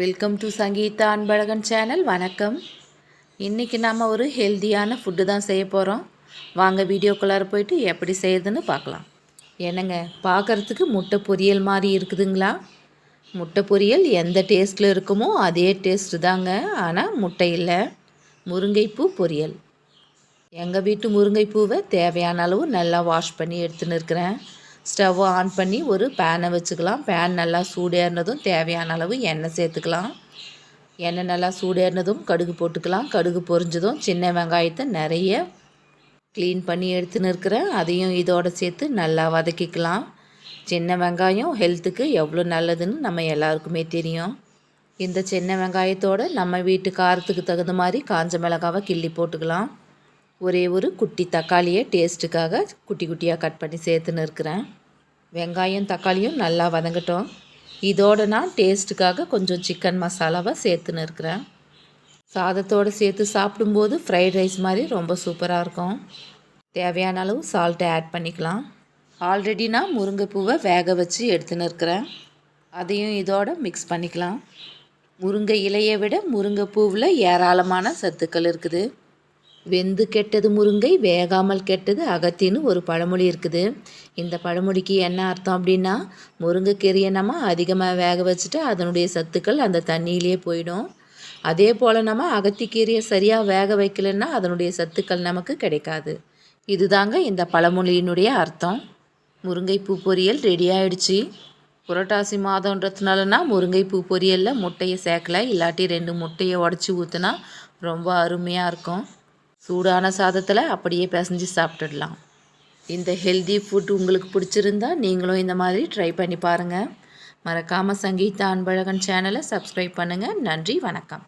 Welcome to Sangeetha Anbazhagan channel வணக்கம். இன்றைக்கி நம்ம ஒரு ஹெல்த்தியான ஃபுட்டு தான் செய்ய போகிறோம் வாங்க வீடியோக்குள்ளார போயிட்டு எப்படி செய்யுதுன்னு பார்க்கலாம். என்னங்க பார்க்குறதுக்கு முட்டை பொரியல் மாதிரி இருக்குதுங்களா? முட்டை பொரியல் எந்த டேஸ்ட்டில் இருக்குமோ அதே டேஸ்ட்டு தாங்க. ஆனால் முட்டை இல்லை. முருங்கைப்பூ பொரியல். எங்கள் வீட்டு முருங்கைப்பூவை தேவையான அளவு நல்லா வாஷ் பண்ணி எடுத்துன்னு இருக்கிறேன். ஸ்டவ் ஆன் பண்ணி ஒரு பேனை வச்சுக்கலாம். பேன் நல்லா சூடேறினதும் தேவையான அளவு எண்ணெய் சேர்த்துக்கலாம். எண்ணெய் நல்லா சூடேறினதும் கடுகு போட்டுக்கலாம். கடுகு பொரிஞ்சதும் சின்ன வெங்காயத்தை நிறைய க்ளீன் பண்ணி எடுத்துன்னு இருக்கிறேன் அதையும் இதோடு சேர்த்து நல்லா வதக்கிக்கலாம். சின்ன வெங்காயம் ஹெல்த்துக்கு எவ்வளோ நல்லதுன்னு நம்ம எல்லாருக்குமே தெரியும். இந்த சின்ன வெங்காயத்தோடு நம்ம வீட்டு காரத்துக்கு தகுந்த மாதிரி காஞ்ச மிளகாவை கிள்ளி போட்டுக்கலாம். ஒரே ஒரு குட்டி தக்காளியை டேஸ்ட்டுக்காக குட்டி குட்டியாக கட் பண்ணி சேர்த்துன்னு இருக்கிறேன் வெங்காயம் தக்காளியும் நல்லா வதங்கட்டும். இதோடு நான் டேஸ்ட்டுக்காக கொஞ்சம் சிக்கன் மசாலாவை சேர்த்துன்னு இருக்கிறேன். சாதத்தோடு சேர்த்து சாப்பிடும்போது ஃப்ரைட் ரைஸ் மாதிரி ரொம்ப சூப்பராக இருக்கும். தேவையான அளவு சால்ட்டை ஆட் பண்ணிக்கலாம். ஆல்ரெடி நான் முருங்கைப்பூவை வேக வச்சு எடுத்துன்னு இருக்கிறேன். அதையும் இதோட மிக்ஸ் பண்ணிக்கலாம். முருங்கை இலையை விட முருங்கைப்பூவில் ஏராளமான சத்துக்கள் இருக்குது. வெந்து கெட்டது முருங்கை வேகாமல் கெட்டது அகத்தின்னு ஒரு பழமொழி இருக்குது. இந்த பழமொழிக்கு என்ன அர்த்தம் அப்படின்னா முருங்கைக்கீரையை நம்ம அதிகமாக வேக வச்சுட்டு அதனுடைய சத்துக்கள் அந்த தண்ணியிலே போயிடும். அதே போல் நம்ம அகத்திக்கீரையை சரியாக வேக வைக்கலன்னா அதனுடைய சத்துக்கள் நமக்கு கிடைக்காது. இதுதாங்க இந்த பழமொழியினுடைய அர்த்தம். முருங்கைப்பூ பொரியல் ரெடி ஆயிடுச்சு. புரட்டாசி மாதன்றதுனாலனா முருங்கைப்பூ பொரியலில் முட்டையை சேர்க்கல. இல்லாட்டி ரெண்டு முட்டையை உடச்சி ஊற்றுனா ரொம்ப அருமையாக இருக்கும். சூடான சாதத்தில் அப்படியே பிசைஞ்சு சாப்பிட்டுடலாம். இந்த ஹெல்தி ஃபுட் உங்களுக்கு பிடிச்சிருந்தா நீங்களும் இந்த மாதிரி ட்ரை பண்ணி பாருங்கள் மறக்காமல் சங்கீதா அன்பழகன் சேனலை சப்ஸ்கிரைப் பண்ணுங்கள் நன்றி வணக்கம்.